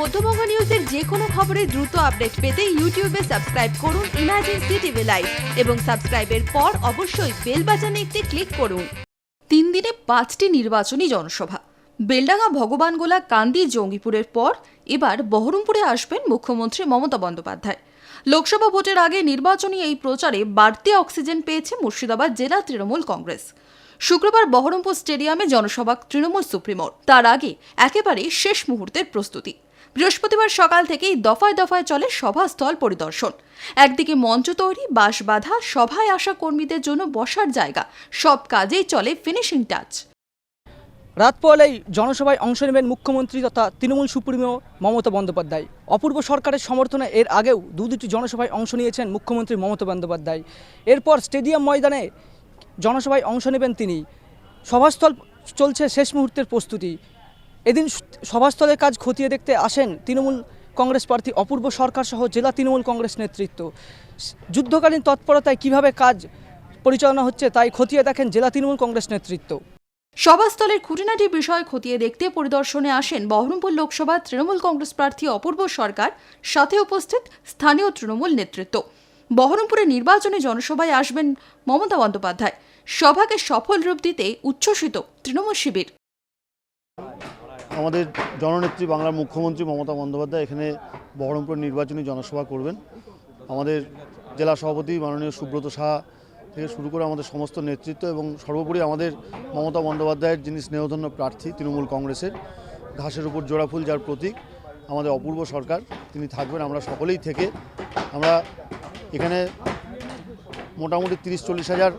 মধ্যবঙ্গ নিউজের যে কোনো খবরের দ্রুত আপডেট পেতে ইউটিউবে সাবস্ক্রাইব করুন ইমার্জেন্সি টিভি লাইভ এবং সাবস্ক্রাইবের পর অবশ্যই বেল বাটনে একটি ক্লিক করুন। তিন দিনে পাঁচটি নির্বাচনী জনসভা। বেলডাঙ্গা, ভগবানগোলা, কান্দি, জঙ্গিপুরের পর এবার বহরমপুরে আসবেন মুখ্যমন্ত্রী মমতা বন্দ্যোপাধ্যায়। লোকসভা ভোটের আগে নির্বাচনী এই প্রচারে বাড়তি অক্সিজেন পেয়েছে মুর্শিদাবাদ জেলা তৃণমূল কংগ্রেস। শুক্রবার বহরমপুর স্টেডিয়ামে জনসভা তৃণমূল সুপ্রিমোর। তার আগে একেবারে শেষ মুহূর্তের প্রস্তুতি। বৃহস্পতিবার সকাল থেকেই দফায় দফায় চলে সভাস্থল পরিদর্শন। একদিকে মঞ্চ তৈরি, বাঁশ বাঁধা, সভায় আসা কর্মীদের জন্য বসার জায়গা। সব কাজেই চলে ফিনিশিং টাচ রাত পোয়ালেই জনসভায় অংশ নেবেন মুখ্যমন্ত্রী তথা তৃণমূল সুপ্রিমো মমতা বন্দ্যোপাধ্যায়। অপূর্ব সরকারের সমর্থনে এর আগেও দু দুটি জনসভায় অংশ নিয়েছেন মুখ্যমন্ত্রী মমতা বন্দ্যোপাধ্যায়। এরপর স্টেডিয়াম ময়দানে জনসভায় অংশ নেবেন তিনি। সভাস্থল চলছে শেষ মুহূর্তের প্রস্তুতি। এদিন সভাস্থলের কাজ খতিয়ে দেখতে আসেন তৃণমূল কংগ্রেস প্রার্থী অপূর্ব সরকার সহ জেলা তৃণমূল কংগ্রেস নেতৃত্ব। যুদ্ধকালীন তৎপরতায় কীভাবে কাজ পরিচালনা হচ্ছে তাই খতিয়ে দেখেন জেলা তৃণমূল কংগ্রেস নেতৃত্ব। সভাস্থলের খুঁটিনাটি বিষয় খতিয়ে দেখতে পরিদর্শনে আসেন বহরমপুর লোকসভা তৃণমূল কংগ্রেস প্রার্থী অপূর্ব সরকার, সাথে উপস্থিত স্থানীয় তৃণমূল নেতৃত্ব। বহরমপুরে নির্বাচনী জনসভায় আসবেন মমতা বন্দ্যোপাধ্যায়। সভাকে সফল রূপ দিতে উচ্ছ্বসিত তৃণমূল শিবির। আমাদের জননেত্রী বাংলার মুখ্যমন্ত্রী মমতা বন্দ্যোপাধ্যায় এখানে বহরমপুর নির্বাচনী জনসভা করবেন। আমাদের জেলা সভাপতি মাননীয় সুব্রত সাহা থেকে শুরু করে আমাদের সমস্ত নেতৃত্ব এবং সর্বোপরি আমাদের মমতা বন্দ্যোপাধ্যায়ের যিনি স্নেহধন্য প্রার্থী, তৃণমূল কংগ্রেসের, ঘাসের উপর জোড়া ফুল যার প্রতীক, আমাদের অপূর্ব সরকার, তিনি থাকবেন। আমরা সকলেই থেকে আমরা এখানে মোটামুটি তিরিশ চল্লিশ হাজার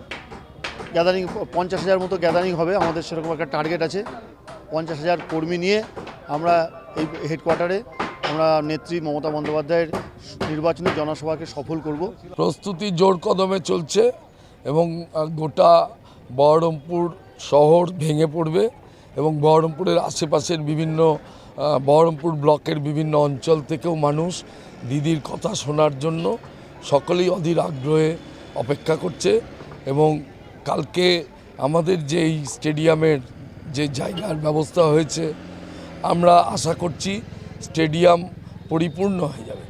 গ্যাদারিং পঞ্চাশ হাজার মতো গ্যাদারিং হবে। আমাদের সেরকম একটা টার্গেট আছে। পঞ্চাশ হাজার কর্মী নিয়ে আমরা এই হেডকোয়ার্টারে আমরা নেত্রী মমতা বন্দ্যোপাধ্যায়ের নির্বাচনী জনসভাকে সফল করব। প্রস্তুতি জোর কদমে চলছে এবং গোটা বহরমপুর শহর ভেঙে পড়বে এবং বহরমপুরের আশেপাশের বিভিন্ন বহরমপুর ব্লকের বিভিন্ন অঞ্চল থেকেও মানুষ দিদির কথা শোনার জন্য সকলেই অধীর আগ্রহে অপেক্ষা করছে এবং কালকে আমাদের যে এই স্টেডিয়ামের যে জায়গার ব্যবস্থা হয়েছে, আমরা আশা করছি স্টেডিয়াম পরিপূর্ণ হয়ে যাবে।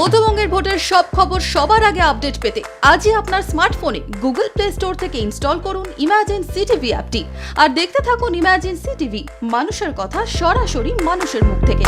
মধ্যবঙ্গের ভোটের সব খবর সবার আগে আপডেট পেতে আজই আপনার স্মার্টফোনে গুগল প্লে স্টোর থেকে ইনস্টল করুন ইমার্জেন্সি টিভি অ্যাপটি। আর দেখতে থাকুন ইমার্জেন্সি টিভি মানুষের কথা সরাসরি মানুষের মুখ থেকে।